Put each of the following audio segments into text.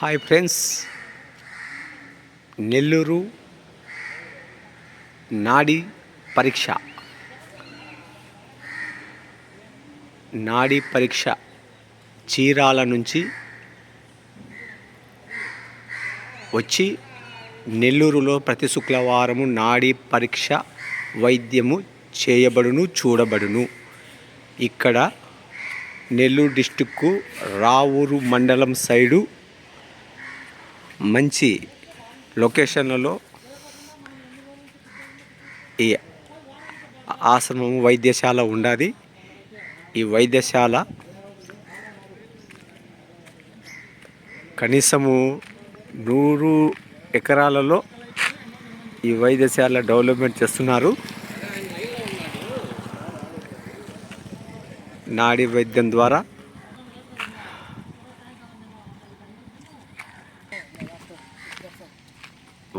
Hi friends Nellore నాడి పరీక్ష. నాడి పరీక్ష చీరాల నుంచి వచ్చి నెల్లూరులో ప్రతి శుక్రవారము నాడీ పరీక్ష వైద్యము చేయబడును చూడబడును. ఇక్కడ నెల్లూరు డిస్టిక్కు రావూరు మండలం సైడు మంచి లొకేషన్లలో ఈ ఆశ్రమం వైద్యశాల ఉండాది. ఈ వైద్యశాల కనీసము నూరు ఎకరాలలో ఈ వైద్యశాల డెవలప్మెంట్ చేస్తున్నారు. నాడీ వైద్యం ద్వారా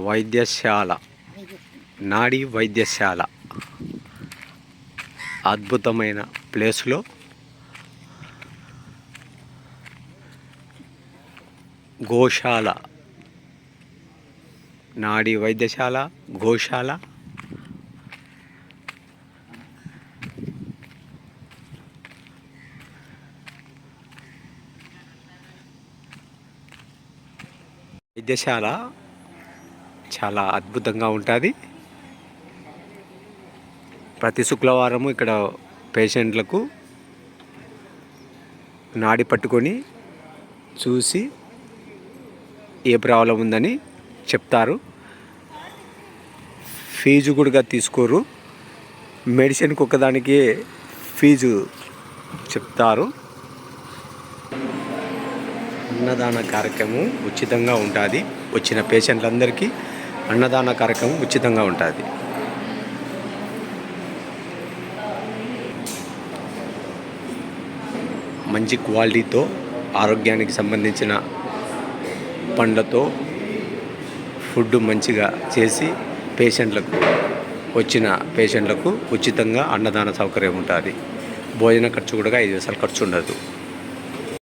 వైద్యశాల. నాడీ వైద్యశాల. అద్భుతమైన ప్లేస్లో. గోశాల. నాడీ వైద్యశాల గోశాల. వైద్యశాల చాలా అద్భుతంగా ఉంటుంది. ప్రతి శుక్రవారము ఇక్కడ పేషెంట్లకు నాడి పట్టుకొని చూసి ఏ ప్రాబ్లం ఉందని చెప్తారు. ఫీజు కూడా తీసుకోరు. మెడిసిన్కి ఒకదానికి ఫీజు చెప్తారు. అన్నదాన కార్యక్రమం ఉచితంగా ఉంటుంది. వచ్చిన పేషెంట్లందరికీ అన్నదాన కార్యక్రమం ఉచితంగా ఉంటుంది. మంచి క్వాలిటీతో ఆరోగ్యానికి సంబంధించిన పండ్లతో ఫుడ్ మంచిగా చేసి పేషెంట్లకు వచ్చిన పేషెంట్లకు ఉచితంగా అన్నదాన సౌకర్యం ఉంటుంది. భోజన ఖర్చు కూడా ఐదు వేసాలు ఖర్చు ఉండదు.